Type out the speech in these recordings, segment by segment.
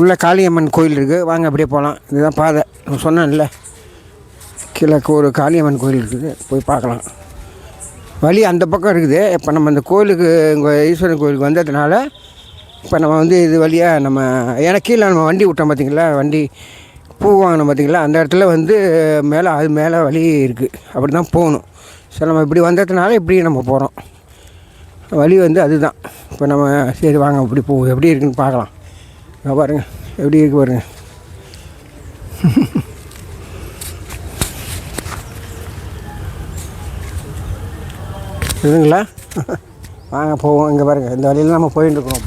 உள்ளே காளியம்மன் கோயில் இருக்குது வாங்க அப்படியே போகலாம் இதுதான் பாதை. நான் சொன்னேன்ல கீழே ஒரு காளியம்மன் கோயில் இருக்குது. போய் பார்க்கலாம். வழி அந்த பக்கம் இருக்குது. இப்போ நம்ம அந்த கோயிலுக்கு இங்கே ஈஸ்வரன் கோயிலுக்கு வந்ததுனால இப்போ நம்ம வந்து இது வழியாக நம்ம ஏன்னா கீழே நம்ம வண்டி விட்டோம் பார்த்திங்களா வண்டி பூ வாங்கினோம் பார்த்திங்களா அந்த இடத்துல வந்து மேலே அது மேலே வழி இருக்குது அப்படி தான் போகணும். சரி நம்ம இப்படி வந்ததுனால இப்படி நம்ம போகிறோம் வழி வந்து அதுதான். இப்போ நம்ம சரி வாங்க இப்படி போ எப்படி இருக்குன்னு பார்க்கலாம். நான் பாருங்கள் எப்படி இருக்கு பாருங்க. இதுங்களா வாங்க போவோம். இங்கே பாருங்கள் இந்த வழியில் நம்ம போயிட்டு இருக்கிறோம்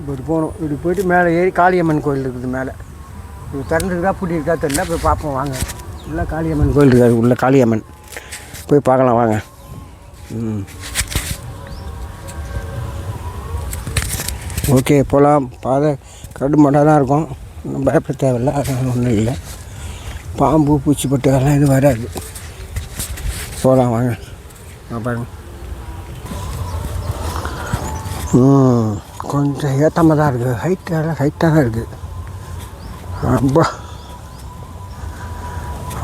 இப்படி போகணும். இப்படி போயிட்டு மேலே ஏறி காளியம்மன் கோயில் இருக்குது மேலே. இது திறந்துருக்கா பூட்டி இருக்கா தெரியல. போய் பார்ப்போம். வாங்க. உள்ள காளியம்மன் கோயில் இருக்காது உள்ள காளியம்மன். போய் பார்க்கலாம். வாங்க. ம். ஓகே போகலாம் பாதை கரடு தான் இருக்கும். பயப்பட தேவையில்ல. அதெல்லாம் ஒன்றும் இல்லை. பாம்பு பூச்சிப்பட்டு அதெல்லாம் எதுவும் வராது. போகலாம் வாங்க. நான் பாருங்க. கொஞ்சம் ஏற்றமாக தான் இருக்குது ஹைட்டாக ஹைட்டாக தான் இருக்குது ரொம்ப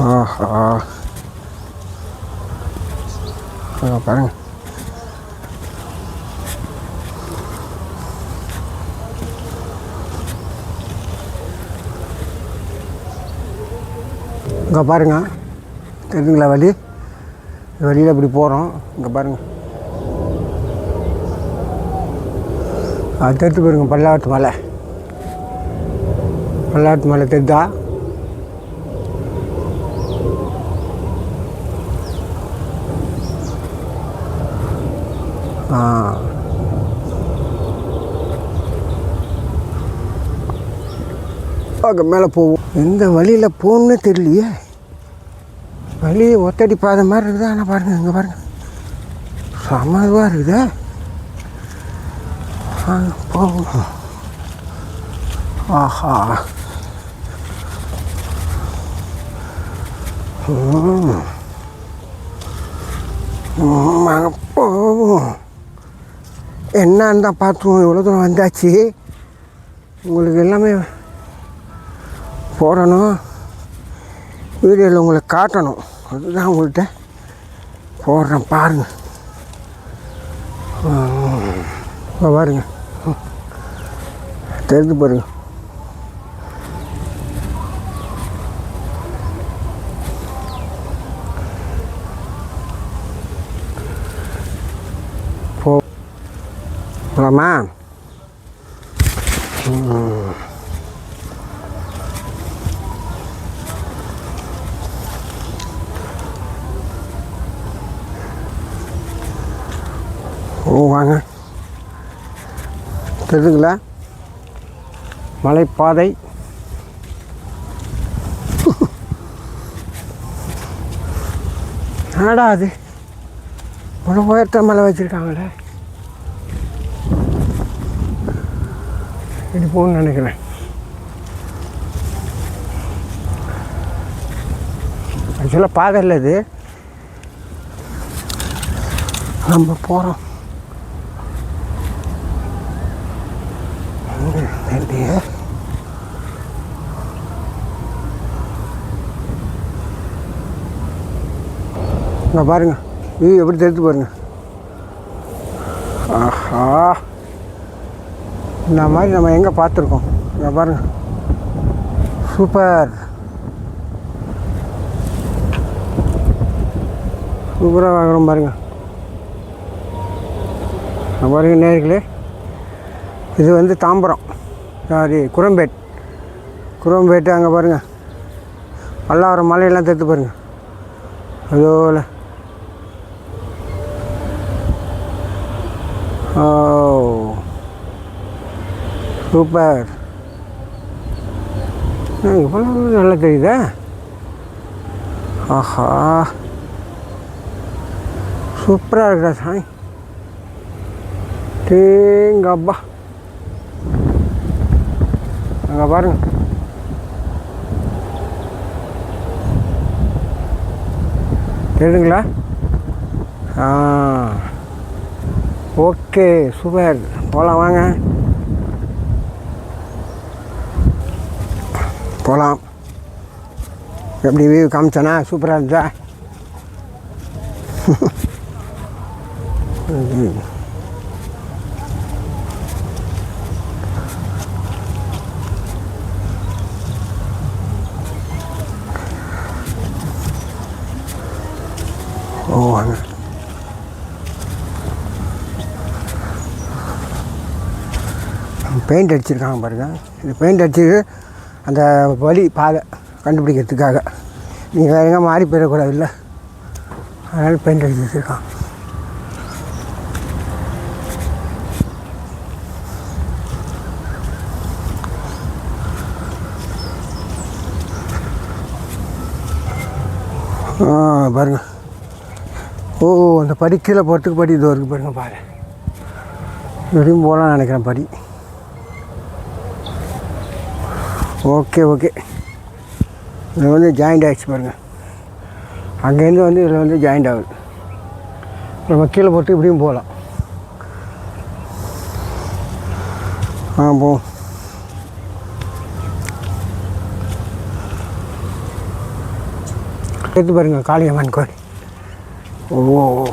ஆஹா. பாருங்கள் இங்கே பாருங்க. தெரியுதுங்களா வழி? வழியில் இப்படி போகிறோம் இங்கே பாருங்கள் அது தெரிஞ்சு போயிருங்க பல்லாட்டு மலை. பல்லாட்டு மலை தெரிதா ஆ. ஓகே மேலே போவோம். எந்த வழியில் போகணுன்னே தெரியலையே. வழி ஒத்தடி பாத மாதிரி இருக்குதா. ஆனால் பாருங்கள் இங்கே பாருங்கள் செம இதுவாக இருக்குதே போவோம். ஆஹா. போவோம். என்னன்னு தான் பார்த்துருவோம் இவ்வளோ தூரம் வந்தாச்சு. உங்களுக்கு எல்லாமே போடணும். வீடியோவில் உங்களுக்கு காட்டணும். அதுதான் உங்கள்கிட்ட போடுறேன் பாருங்க. இப்போ பாருங்க. ம். தெரிஞ்சு பாருங்க. போலாமா? ம். ஓ வாங்க தெரியுதுங்களா மலைப்பாதை. என்னடா அது? இவ்வளோ உயர்த்த மலை வச்சுருக்காங்களே. இப்படி போகணும்னு நினைக்கிறேன். ஆக்சுவலாக பாதை இல்லை இது. நம்ம போகிறோம் தெரியலையே இங்கே பாருங்க. இது எப்படி தெரிஞ்சு பாருங்க. ஆஹா. இந்த மாதிரி நம்ம எங்கே பார்த்துருக்கோம்? இங்கே பாருங்க. சூப்பர். சூப்பராக வாங்குறோம் பாருங்க. நான் பாருங்க நேர்களே. இது வந்து தாம்பரம். சாரி குரம்பேட். குரம்பேட்டு அங்கே பாருங்கள் பல்லாவரம் மலையெல்லாம் தெரித்து பாருங்கள் அதோல ஓ சூப்பர். இவ்வளோ நல்லா தெரியுதா? ஆஹா. சூப்பராக இருக்குடா சாமி. தேங்கப்பா அங்கே பாருங்க. தெரியுதுங்களா ஆ. Okay super. போகலாம் வாங்க. போகலாம் எப்படி வியூ காமிச்சானா? சூப்பராக இருந்துச்சா? ஓ வாங்க பெயிண்ட் அடிச்சிருக்காங்க பாருங்க. இந்த பெயிண்ட் அடிச்சது அந்த வழி பாதை கண்டுபிடிக்கிறதுக்காக. நீங்கள் வேறு எங்கே மாறி போயிடக்கூடாது இல்லை அதனால் பெயிண்ட் அடிச்சு வச்சுருக்கான். பாருங்க. ஓ அந்த படி கீழே போகிறதுக்கு படி இது வரைக்கும் பாருங்க பாரு. இப்படியும் போகலாம்னு நினைக்கிறேன் படி. Okay okay. இதில் வந்து ஜாயிண்ட் ஆகிடுச்சு பாருங்கள் அங்கேருந்து வந்து இதில் வந்து ஜாயிண்ட் ஆகுது. நம்ம கீழே போட்டு இப்படியும் போகலாம். ஆ போ. எடுத்து பாருங்கள் காளியம்மன் கோயில். ஓ.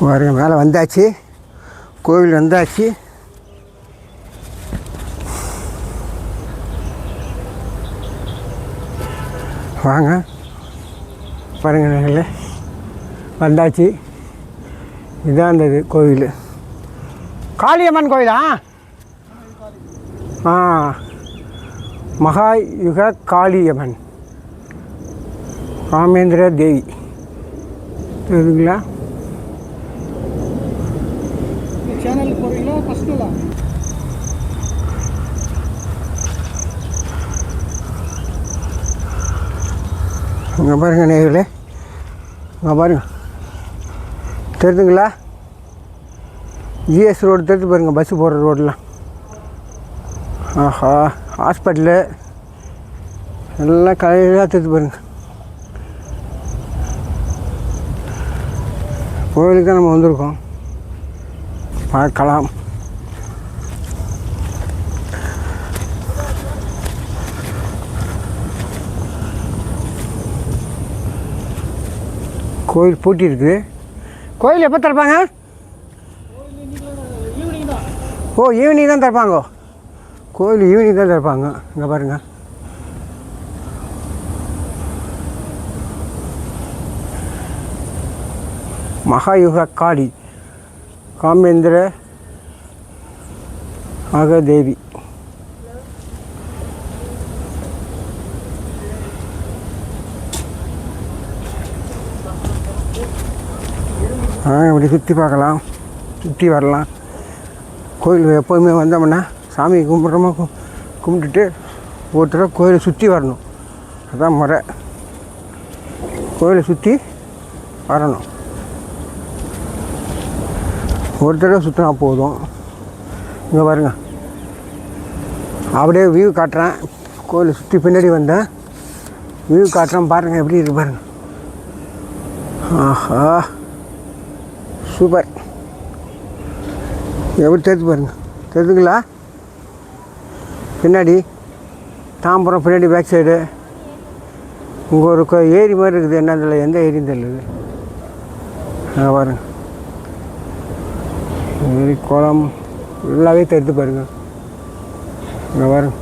பாருங்க மேலே வந்தாச்சு. கோவில் வந்தாச்சு. வாங்க. பாருங்க நாங்களே வந்தாச்சு. இதான் அந்த இது கோவில். காளியம்மன் கோயிலா ஆ. மகாயுக காளியம்மன். ராமேந்திர தேவி. தெரியுதுங்களா? இங்கே பாருங்க நேர்களே இங்கே பாருங்க. தெரிதுங்களா? ஜிஎஸ் ரோடு தெரிஞ்சு பாருங்கள் பஸ்ஸு போகிற ரோடெலாம். ஆஹா ஹாஸ்பிட்டலு. எல்லாம் கலையாக தெரிஞ்சு பாருங்க. கோவிலுக்கு நம்ம வந்திருக்கோம். பார்க்கலாம். கோயில் பூட்டி இருக்குது கோயில் எப்போ திறப்பாங்க? ஓ ஈவினிங் தான் திறப்பாங்க. கோயில் ஈவினிங் தான் திறப்பாங்க. இங்கே பாருங்க. மகாயுக காளி காமேந்திர மகதேவி. இப்படி சுற்றி பார்க்கலாம். சுற்றி வரலாம். கோயில் எப்போதுமே வந்தோம்னா சாமி கும்பிட்றோமா கும்பிட்டுட்டு ஒரு தடவை கோயிலை சுற்றி வரணும். அதான் முறை. கோயிலை சுற்றி வரணும். ஒரு தடவை சுற்றினா போதும். இங்கே பாருங்க. அப்படியே வியூ காட்டுறேன். கோயிலை சுற்றி பின்னாடி வந்தேன். வியூ காட்டுறேன். பாருங்கள் எப்படி இருக்கு பாருங்க. ஆஹா. சூப்பர். எப்படி தெரிஞ்சு பாருங்க. தெரிஞ்சுங்களா பின்னாடி தாம்பரம் பின்னாடி பேக் சைடு இங்கே ஒரு ஏரி மாதிரி இருக்குது. என்ன தெரியல எந்த ஏரியும் தெரியல அங்கே பாருங்க. ஏரி குளம் ஃபுல்லாகவே தெரிஞ்சு பாருங்க. இங்கே பாருங்க.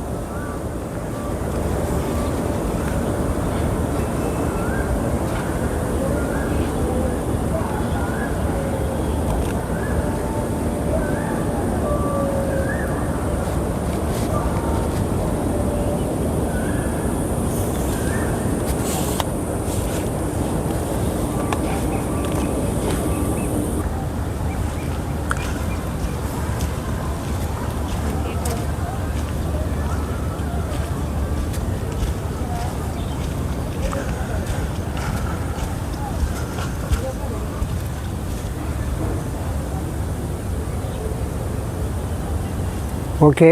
ஓகே.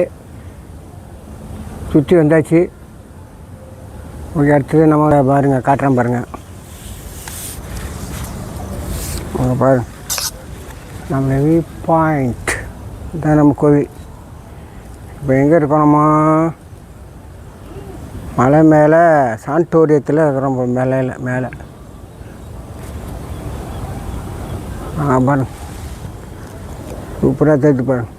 சுற்றி வந்தாச்சு. ஓகே அடுத்தது நம்ம பாருங்கள் காட்டுறேன் பாருங்கள் அங்கே பாரு. நம்ம வியூ பாயிண்ட் இதான் நம்ம கோவில். இப்போ எங்கே இருக்கணுமா மலை மேலே சாண்டோரியத்தில் இருக்கிறோம் மேலையில் மேலே. ஆ பாருங்க. சூப்பராக தெரிஞ்சு பாருங்க.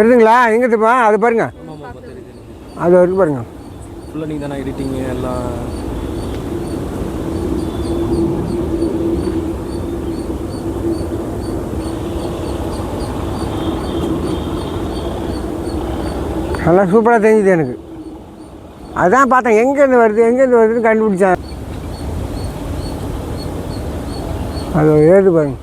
தெரியுதுங்களா? எங்கே திருப்பா அது பாருங்க. அது வரைக்கும் பாருங்க. ஃபுல்லாக நீங்கள் தானே எடிட்டிங்கு எல்லாம்? நல்லா சூப்பராக தெரிஞ்சுது எனக்கு. அதான் பார்த்தேன் எங்கேருந்து வருது எங்கேருந்து வருதுன்னு கண்டுபிடிச்சேன். அது ஏது பாருங்க.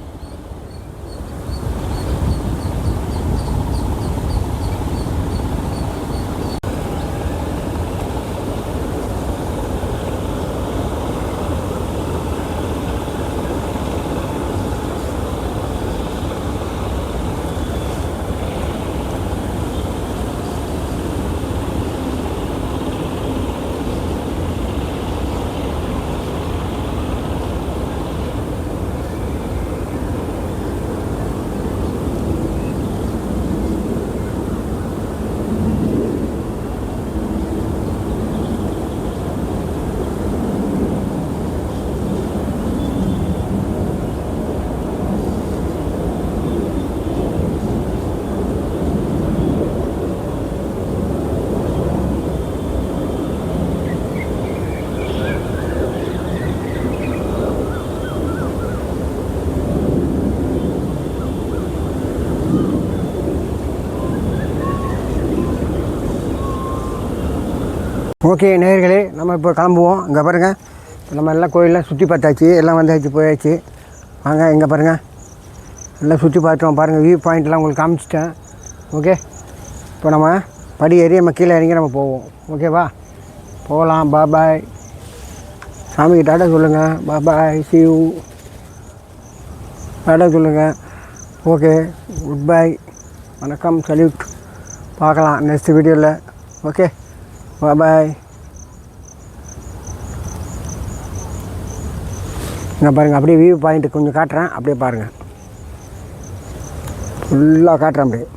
ஓகே நேர்களே நம்ம இப்போ கிளம்புவோம். இங்கே பாருங்கள் இப்போ நம்ம எல்லாம் கோயிலெலாம் சுற்றி பார்த்தாச்சு. எல்லாம் வந்தாச்சு போயாச்சு. வாங்க இங்கே பாருங்கள் எல்லாம் சுற்றி பார்த்தோம். பாருங்கள் வியூ பாயிண்ட்லாம் உங்களுக்கு காமிச்சிட்டேன். ஓகே? இப்போ நம்ம படி ஏறி நம்ம கீழே இறங்கி நம்ம போவோம். ஓகேவா போகலாம். பாபாய் சாமிக்கு டாடா சொல்லுங்கள் பாபாய் சியூ டாடா சொல்லுங்கள் ஓகே. குட் பை வணக்கம். சல்யூட் பார்க்கலாம். நெக்ஸ்ட் வீடியோவில் ஓகே? பாய் இங்கே பாருங்கள் அப்படியே வியூ பாயிண்ட்டு கொஞ்சம் காட்டுறேன். அப்படியே பாருங்கள் ஃபுல்லாக காட்டுறேன் அப்படியே.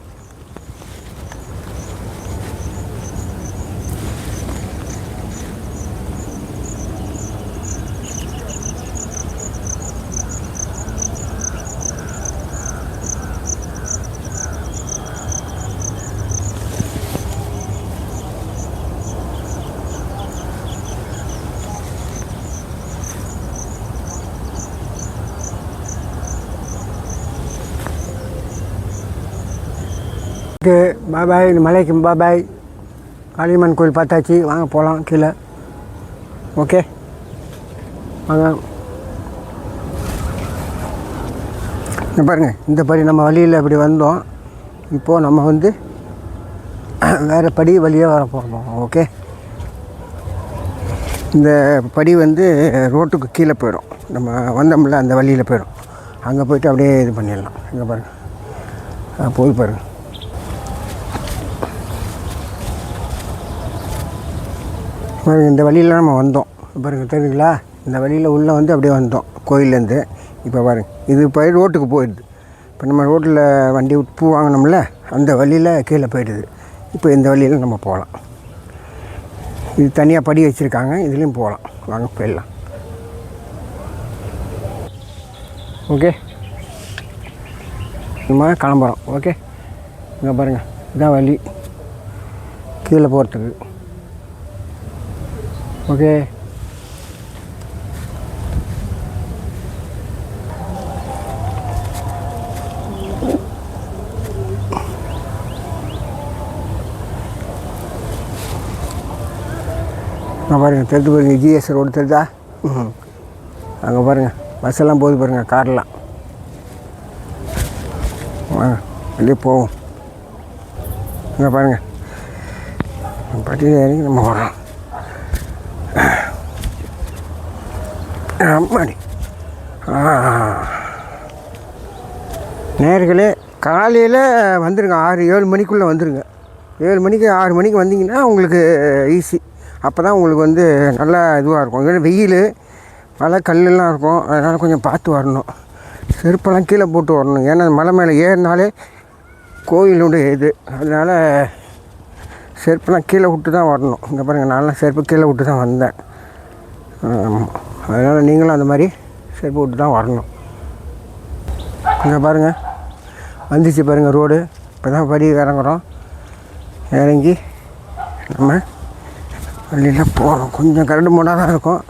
ஓகே பாபாய் இந்த மலைக்கு பாபாய் காளியம்மன் கோயில் பார்த்தாச்சு. வாங்க போகலாம் கீழே. ஓகே வாங்க. இங்க பாருங்கள் இந்த படி நம்ம வழியில் இப்படி வந்தோம். இப்போது நம்ம வந்து வேறு படி வழியாக வர போகிறோம் ஓகே இந்த படி வந்து ரோட்டுக்கு கீழே போயிடும். நம்ம வந்தோம்ல அந்த வழியில் போயிடும். அங்கே போயிட்டு அப்படியே இது பண்ணிடலாம். இங்கே பாருங்கள் போய் பாருங்கள் பாருங்க இந்த வழியில் நம்ம வந்தோம். பாருங்க தெரியுங்களா இந்த வழியில் உள்ளே வந்து அப்படியே வந்தோம் கோயிலேருந்து இப்போ பாருங்க இது போய் ரோட்டுக்கு போயிடுது. இப்போ நம்ம ரோட்டில் வண்டி விட்டு பூ வாங்கினோம்ல அந்த வழியில் கீழே போயிடுது. இப்போ இந்த வழியில் நம்ம போகலாம். இது தனியாக படி வச்சுருக்காங்க இதுலேயும் போகலாம். வாங்க போயிடலாம். ஓகே? நம்ம கிளம்புறோம் ஓகே? இங்கே பாருங்கள் இதான் வழி. கீழே போகிறதுக்கு ஓகே. அங்கே பாருங்கள் தெரிஞ்சு பாருங்கள் ஜிஎஸ் ரோடு தெரிஞ்சா? ம் அங்கே பாருங்கள் பஸ்ஸெல்லாம் போகுது பாருங்கள் கார்லாம் வாங்க வெளியே போவோம். அங்கே பாருங்கள் பட்டி நம்ம வரோம் அம்மாடி. நேர்களே காலையில் வந்துடுங்க ஆறு ஏழு மணிக்குள்ளே வந்துடுங்க ஏழு மணிக்கு ஆறு மணிக்கு வந்தீங்கன்னா உங்களுக்கு ஈஸி அப்போ தான் உங்களுக்கு வந்து நல்லா இதுவாக இருக்கும். ஏன்னா வெயில் மழை கல்லெலாம் இருக்கும். அதனால் கொஞ்சம் பார்த்து வரணும். செருப்பெல்லாம் கீழே போட்டு வரணும். ஏன்னா மலை மேலே ஏறினாலே கோயிலுடைய இது. அதனால் செருப்பெல்லாம் கீழே விட்டு தான் வரணும். இங்கே பாருங்கள் நான்லாம் செருப்பு கீழே விட்டு தான் வந்தேன். ஆமாம் அதனால் நீங்களும் அந்த மாதிரி செருப்பு விட்டு தான் வரணும். இங்கே பாருங்கள் வந்துச்சு பாருங்கள் ரோடு. இப்போ தான் படி இறங்குறோம். இறங்கி நம்ம வழியில் போகிறோம் கொஞ்சம் கரண்ட் மூடாக தான் இருக்கும்.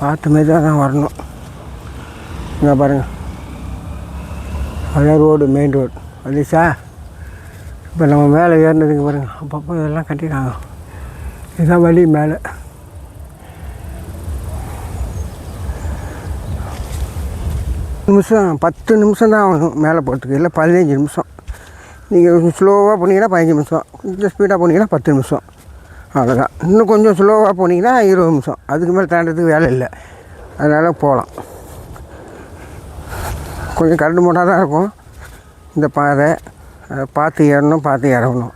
பார்த்து மெதுவாக தான் வரணும். இங்கே பாருங்கள் அதான் ரோடு மெயின் ரோடு வந்துச்சா? இப்போ நம்ம மேலே ஏறினதுக்கு பாருங்கள் அப்பப்போ இதெல்லாம் கட்டிட்டாங்க. இதுதான் வழி மேலே. நிமிஷம் பத்து நிமிஷம் தான் ஆகும் மேலே போகிறதுக்கு. இல்லை பதினஞ்சு நிமிஷம். நீங்கள் ஸ்லோவாக போனீங்கன்னா பதினஞ்சு நிமிஷம். கொஞ்சம் ஸ்பீடாக போனீங்கன்னா பத்து நிமிஷம். அவ்வளோதான் இன்னும் கொஞ்சம் ஸ்லோவாக போனீங்கன்னா இருபது நிமிஷம். அதுக்கு மேலே தாண்டதுக்கு வேலை இல்லை. அதனால் போகலாம். கொஞ்சம் கரண்ட் மூட்டாக தான் இருக்கும். இந்த பாதை அதை பார்த்து ஏறணும் பார்த்து இறங்கணும்.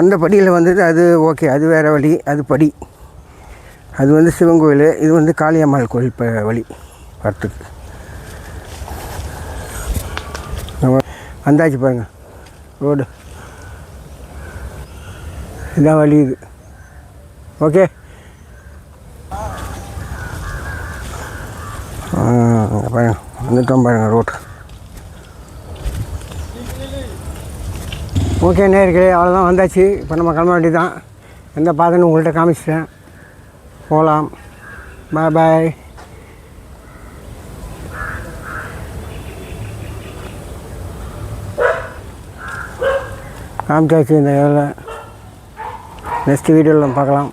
அந்த படியில் வந்துட்டு அது ஓகே அது வேறு வழி. அது படி. அது வந்து சிவன் கோயில். இது வந்து காளியம்மாள் கோயில் வழி. வரத்துக்கு நம்ம வந்தாச்சு பாருங்க. ரோடு. இதான் வழி இது. ஓகே. பாருங்க. வந்துட்டோம் பாருங்க ரோட். ஓகே நேர்களே அவ்வளோதான் வந்தாச்சு. இப்போ நம்ம கிளம்ப வேண்டியதான் எந்த பாதைன்னு உங்கள்கிட்ட காமிச்சிட்டேன். போகலாம் பாய் பாய் காமிச்சாச்சு இந்த வேலை. நெக்ஸ்ட் வீடியோவில் பார்க்கலாம்.